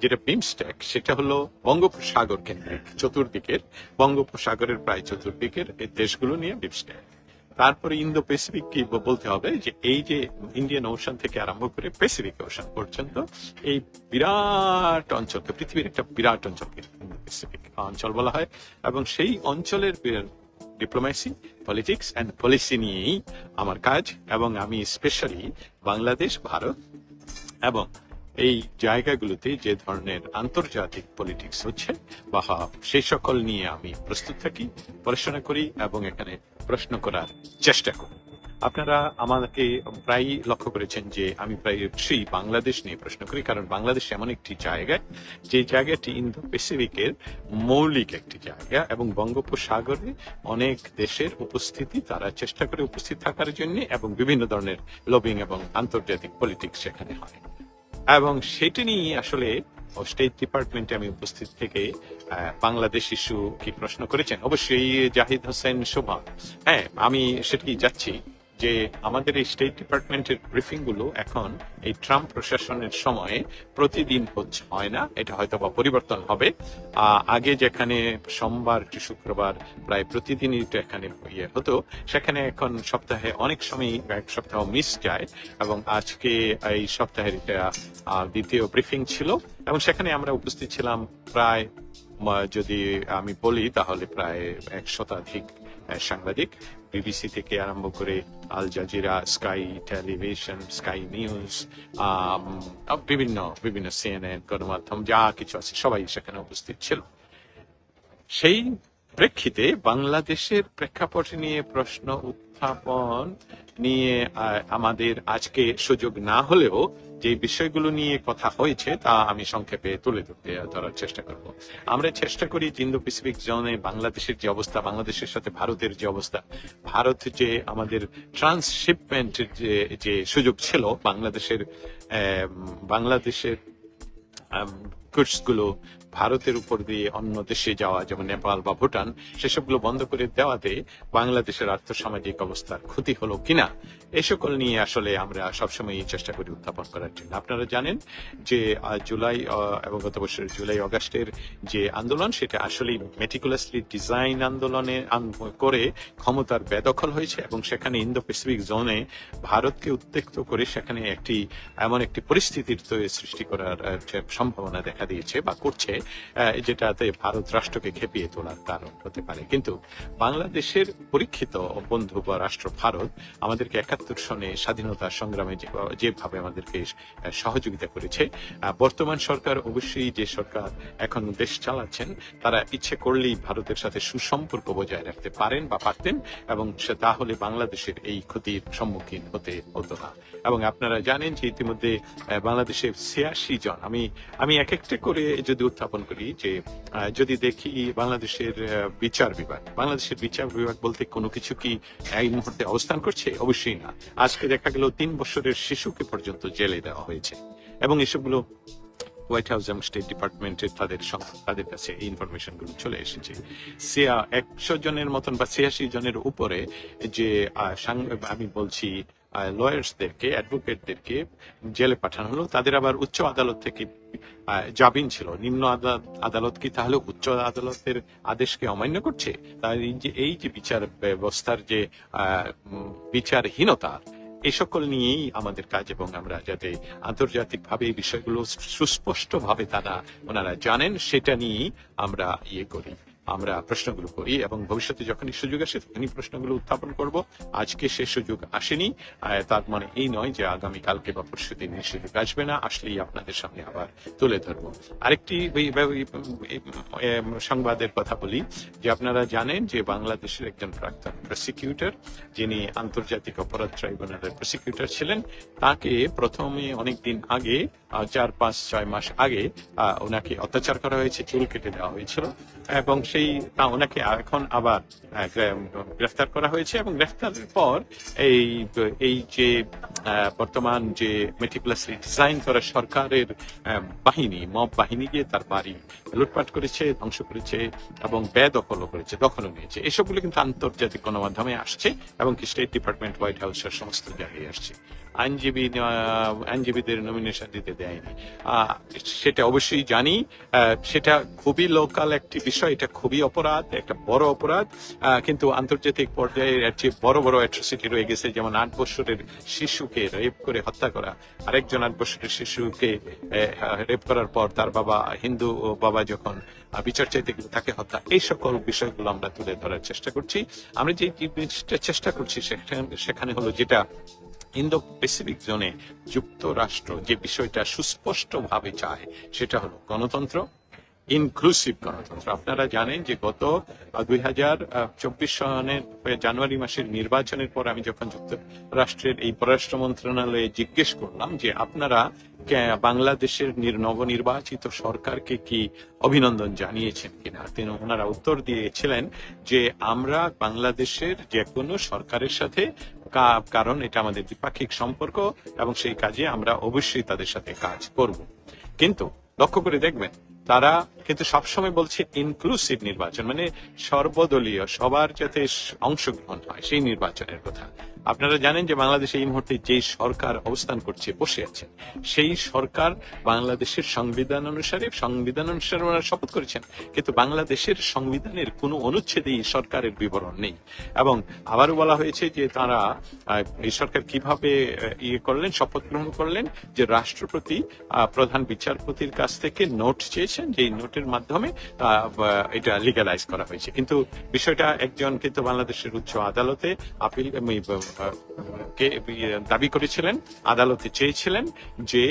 যেটা বিমস্টেক, সেটা হলো বঙ্গোপসাগর কেন্দ্রিক, চতুর্দিকের, বঙ্গোপসাগরের প্রায় চতুর্দিকের এই দেশগুলো নিয়ে বিমস্টেক। তারপরে ইন্দো প্যাসিফিক কি বলতে হবে যে এই যে ইন্ডিয়ান ওশান থেকে আরম্ভ করে প্যাসিফিক ওশান পর্যন্ত এই বিরাট অঞ্চলকে পৃথিবীর একটা বিরাট অঞ্চলকে ইন্দো প্যাসিফিক অঞ্চল বলা হয়, এবং সেই অঞ্চলের ডিপ্লোমেসি পলিটিক্স অ্যান্ড পলিসি নিয়েই আমার কাজ, এবং আমি স্পেশালি বাংলাদেশ, ভারত এবং এই জায়গাগুলোতে যে ধরনের আন্তর্জাতিক পলিটিক্স হচ্ছে বা সেই সকল নিয়ে আমি প্রস্তুত থাকি, পড়াশোনা করি এবং এখানে প্রশ্ন করার চেষ্টা করি। আপনারা আমাকে প্রায় লক্ষ্য করেছেন যে আমি প্রায় সেই বাংলাদেশ নিয়ে প্রশ্ন করি, কারণ বাংলাদেশ এমন একটি জায়গা, যে জায়গাটি ইন্দো প্যাসিফিকের মৌলিক একটি জায়গা এবং বঙ্গোপসাগরে অনেক দেশের উপস্থিতি, তারা চেষ্টা করে উপস্থিত থাকার জন্য এবং বিভিন্ন ধরনের লবিং এবং আন্তর্জাতিক পলিটিক্স সেখানে হয়। এবং সেটি নিয়ে আসলে স্টেট ডিপার্টমেন্টে আমি উপস্থিত থেকে বাংলাদেশ ইস্যু কি প্রশ্ন করেছেন? অবশ্যই জাহিদ হোসেন শোভা। হ্যাঁ আমি সেটি যাচ্ছি। যে আমাদের এই স্টেট ডিপার্টমেন্টের ব্রিফিংগুলো এখন এই ট্রাম্প প্রশাসনের সময়ে প্রতিদিন হচ্ছে, হয় না? এটা হয়তো বা পরিবর্তন হবে। আগে যেখানে সোমবার টু শুক্রবার প্রায় প্রতিদিনই এখানে ইয়ে হতো, সেখানে এখন সপ্তাহে অনেক সময় এক সপ্তাহ মিস যায় এবং আজকে এই সপ্তাহের এটা দ্বিতীয় ব্রিফিং ছিল এবং সেখানে আমরা উপস্থিত ছিলাম প্রায় যদি আমি বলি তাহলে প্রায় এক শতাধিক সাংবাদিক। বিবিসি থেকে আরম্ভ করে Al Jazeera, sky television, sky news বিভিন্ন বিভিন্ন সিএনএন গণমাধ্যম, যা কিছু আছে, সবাই সেখানে উপস্থিত ছিল। সেই প্রেক্ষিতে বাংলাদেশের প্রেক্ষাপট নিয়ে প্রশ্ন উত্থাপন নিয়ে আমাদের আজকে সুযোগ না হলেও যে বিষয়গুলো নিয়ে কথা হয়েছে তা আমি সংক্ষেপে তুলে ধরতে, ধরার চেষ্টা করব। আমরা চেষ্টা করি ইন্দো প্যাসিফিক জোনে বাংলাদেশের যে অবস্থা, বাংলাদেশের সাথে ভারতের যে অবস্থা। ভারত যে আমাদের ট্রান্সশিপমেন্ট যে যে সুযোগ ছিল, বাংলাদেশের বাংলাদেশের গুডসগুলো ভারতের উপর দিয়ে অন্য দেশে যাওয়া, যেমন নেপাল বা ভুটান, সেসবগুলো বন্ধ করে দেওয়াতে বাংলাদেশের আর্থসামাজিক অবস্থার ক্ষতি হলো কিনা, এ সকল নিয়ে আসলে আমরা সবসময় চেষ্টা করি উত্থাপন করার জন্য। আপনারা জানেন যে জুলাই এবং গত বছরের জুলাই অগাস্টের যে আন্দোলন, সেটা আসলে মেটিকুলাসলি ডিজাইন আন্দোলনে আন- করে ক্ষমতার বেদখল হয়েছে এবং সেখানে ইন্দো প্যাসিফিক জোনে ভারতকে উত্তেক্ত করে সেখানে একটি, এমন একটি পরিস্থিতির সৃষ্টি করার সম্ভাবনা দেখা দিয়েছে বা করছে যেটাতে ভারত রাষ্ট্রকে খেপিয়ে তোলার কারণ হতে পারে। কিন্তু বাংলাদেশের পরীক্ষিত বন্ধু বা রাষ্ট্র ভারত আমাদেরকে একাত্তর সনে স্বাধীনতা সংগ্রামে যেভাবে আমাদেরকে সহযোগিতা করেছে বর্তমান সরকার অবশ্যই যে সরকার এখন দেশ চালাচ্ছেন, তারা ইচ্ছে করলেই ভারতের সাথে সুসম্পর্ক বজায় রাখতে পারেন বা পারতেন এবং তাহলে বাংলাদেশের এই ক্ষতির সম্মুখীন হতে হতো না। এবং আপনারা জানেন যে ইতিমধ্যে বাংলাদেশের ছিয়াশি জন, আমি আমি এক একটা করে যদি উত্থাপন করি যে যদি দেখি বাংলাদেশের বিচার বিভাগ, বাংলাদেশের বিচার বিভাগ বলতে কোনো কিছু কি এই মুহূর্তে অবস্থান করছে? অবশ্যই না। আজকে দেখা গেল তিন বছরের শিশুকে পর্যন্ত জেলে দেওয়া হয়েছে। এবং এসবগুলো হোয়াইট হাউস এবং স্টেট ডিপার্টমেন্টের তাদের তাদের কাছে এই ইনফরমেশনগুলো চলে এসেছে। সিয়া একশো জনের মতন বা ছিয়াশি জনের উপরে যে আমি বলছি লয়ার্সদেরকে অ্যাডভোকেটদেরকে জেলে পাঠানো হলো। তাদের আবার উচ্চ আদালত থেকে জামিন ছিল। নিম্ন আদালত কি তাহলে উচ্চ আদালতের আদেশকে অমান্য করছে? তার এই যে বিচার ব্যবস্থার যে বিচারহীনতা এই সকল নিয়েই আমাদের কাজ এবং আমরা যাতে আন্তর্জাতিক ভাবে এই বিষয়গুলো সুস্পষ্ট ভাবে তারা ওনারা জানেন, সেটা নিয়েই আমরা ইয়ে করি। আমরা প্রশ্নগুলো করি এবং ভবিষ্যতে যখনই সুযোগ আসে তখনই প্রশ্নগুলো উত্থাপন করব। আজকে সে সুযোগ আসেনি। তার মানে এই নয় যে আগামী কালকে বা পরশু দিন সুযোগ আসবে না। আসলেই আপনাদের সামনে আবার তুলে ধরবো। আরেকটি সংবাদের কথা বলি যে আপনারা জানেন যে বাংলাদেশের একজন প্রাক্তন প্রসিকিউটর যিনি আন্তর্জাতিক অপরাধ ট্রাইব্যুনালের প্রসিকিউটর ছিলেন, তাকে প্রথমে অনেকদিন আগে চার, পাঁচ, ছয় মাস আগে ওনাকে অত্যাচার করা হয়েছে, চুল কেটে দেওয়া হয়েছিল এবং সেই তা ওনাকে এখন আবার গ্রেফতার করা হয়েছে এবং গ্রেফতারের পর এই এই যে বর্তমান যে মেটিকুলাসলি ডিজাইন করা সরকারের বাহিনী মব বাহিনী গিয়ে তার বাড়ি লুটপাট করেছে, ধ্বংস করেছে এবং বেদখলও করেছে, দখলও নিয়েছে। এসবগুলো কিন্তু আন্তর্জাতিক গণমাধ্যমে আসছে এবং স্টেট ডিপার্টমেন্ট হোয়াইট হাউসের সমস্ত জায়গায় আসছে। আইনজীবী আইনজীবীদের নমিনেশন দিতে দেয়নি। সেটা অবশ্যই জানি। সেটা খুবই লোকাল একটি বিষয়। এটা খুবই অপরাধ, একটা বড় অপরাধ। কিন্তু আন্তর্জাতিক পর্যায়ে এর চেয়ে বড় বড় অ্যাট্রোসিটি রয়ে গেছে। যেমন আট বছরের শিশুকে রেপ করে হত্যা করা। আরেকজন আট বছরের শিশুকে রেপ করার পর তার বাবা হিন্দু বাবা যখন বিচার চাইতে গেলে তাকে হত্যা। এই সকল বিষয়গুলো আমরা তুলে ধরার চেষ্টা করছি। আমরা যে জিনিসটা চেষ্টা করছি সেখানে হলো যেটা ইন্দো প্যাসিফিক জোনে যুক্তরাষ্ট্র যে বিষয়টা সুস্পষ্টভাবে চায়, সেটা হলো গণতন্ত্র ইনক্লুসিভ গণতন্ত্র। আপনারা জানেন যে গত দুই হাজার চব্বিশ সনের জানুয়ারি মাসের নির্বাচনের পর আমি যখন যুক্তরাষ্ট্রের এই পররাষ্ট্র মন্ত্রণালয়ে জিজ্ঞেস করলাম যে আপনারা বাংলাদেশের নির- নবনির্বাচিত সরকারকে কি অভিনন্দন জানিয়েছেন কিনা, তিনি ওনারা উত্তর দিয়েছিলেন যে আমরা বাংলাদেশের যে কোনো সরকারের সাথে কারণ এটা আমাদের দ্বিপাক্ষিক সম্পর্ক এবং সেই কাজে আমরা অবশ্যই তাদের সাথে কাজ করব। কিন্তু লক্ষ্য করে দেখবেন, তারা কিন্তু সবসময় বলছে ইনক্লুসিভ নির্বাচন মানে সর্বদলীয়, সবার যাতে অংশগ্রহণ হয়, সেই নির্বাচনের কথা। আপনারা জানেন যে বাংলাদেশে এই মুহূর্তে যে সরকার অবস্থান করছে, বসে আছে, সেই সরকার বাংলাদেশের সংবিধান অনুসারে সংবিধান অনুসারে ওনারা শপথ করেছেন, কিন্তু বাংলাদেশের সংবিধানের কোনো অনুচ্ছেদে এই সরকারের বিবরণ নেই। এবং আবারও বলা হয়েছে যে তারা এই সরকার কীভাবে ইয়ে করলেন, শপথ গ্রহণ করলেন, যে রাষ্ট্রপতি প্রধান বিচারপতির কাছ থেকে নোট চেয়েছেন যে এই নোটের মাধ্যমে এটা লিগালাইজ করা হয়েছে। কিন্তু বিষয়টা একজন কিন্তু বাংলাদেশের উচ্চ আদালতে আপিল দাবি করেছিলেন, আদালতে চেয়েছিলেন যে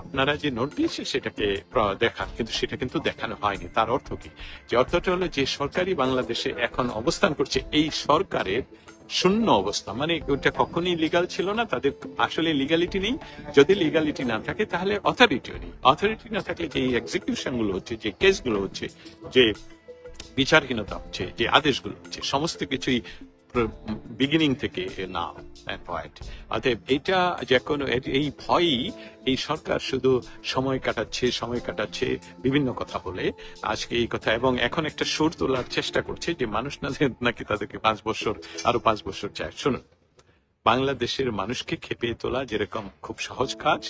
আপনারা যে নোট দিয়েছে সেটাকে দেখান। কিন্তু সেটা কিন্তু দেখানো হয়নি। তার অর্থ কি? যে অর্থটা হলো যে সরকারি বাংলাদেশে এখন অবস্থান করছে, এই সরকারের শূন্য অবস্থা। মানে ওটা কখনই লিগাল ছিল না, তাদের আসলে লিগালিটি নেই। যদি লিগালিটি না থাকে, তাহলে অথরিটিও নেই। অথরিটি না থাকলে যে এক্সিকিউশনগুলো হচ্ছে, যে কেসগুলো হচ্ছে, যে বিচারহীনতা হচ্ছে, যে আদেশগুলো হচ্ছে, সমস্ত কিছুই বিগিনিং থেকে না পয়েন্ট অতএব এটা যে কোনো এই ভয়ই এই সরকার শুধু সময় কাটাচ্ছে সময় কাটাচ্ছে, বিভিন্ন কথা বলে আজকে এই কথা। এবং এখন একটা সুর তোলার চেষ্টা করছে যে মানুষ না, নাকি তাদেরকে পাঁচ বছর, আরও পাঁচ বছর চায়। শুনুন, বাংলাদেশের মানুষকে খেপিয়ে তোলা যেরকম খুব সহজ কাজ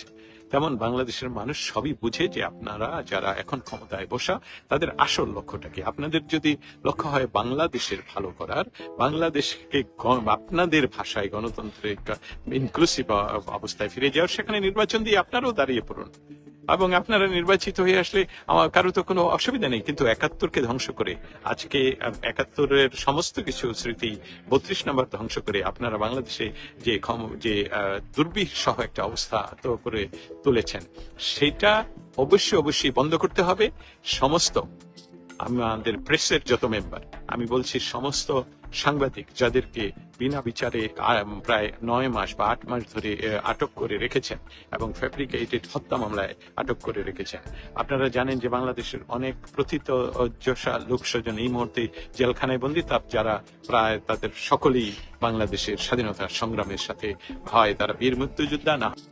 তেমন বাংলাদেশের মানুষ সবই বুঝে যে আপনারা যারা এখন ক্ষমতায় বসা, তাদের আসল লক্ষ্যটা কি? আপনাদের যদি লক্ষ্য হয় বাংলাদেশের ভালো করার, বাংলাদেশকে আপনাদের ভাষায় গণতন্ত্রের ইনক্লুসিভ অবস্থায় ফিরে যাওয়ার, সেখানে নির্বাচন দিয়ে আপনারাও দাঁড়িয়ে পড়ুন। এবং আপনারা নির্বাচিত হয়ে আসলে আমার কারও তো কোনো অসুবিধা নেই কিন্তু একাত্তরকে ধ্বংস করে আজকে একাত্তরের সমস্ত কিছু স্মৃতি বত্রিশ নম্বর ধ্বংস করে আপনারা বাংলাদেশে যে যে আহ, দুর্বিষহ একটা অবস্থা তো করে তুলেছেন সেটা অবশ্যই অবশ্যই বন্ধ করতে হবে। সমস্ত আমাদের প্রেসের যত মেম্বার আমি বলছি সমস্ত সাংবাদিক যাদেরকে বিনা বিচারে প্রায় নয় মাস বা আট মাস ধরে আটক করে রেখেছেন এবং ফ্যাব্রিকেটেড হত্যা মামলায় আটক করে রেখেছেন। আপনারা জানেন যে বাংলাদেশের অনেক প্রথিত যশা লোকস্বজন এই মুহূর্তে জেলখানায় বন্দী তার যারা প্রায় তাদের সকলেই বাংলাদেশের স্বাধীনতা সংগ্রামের সাথে হয়, তারা বীর মুক্তিযোদ্ধা না।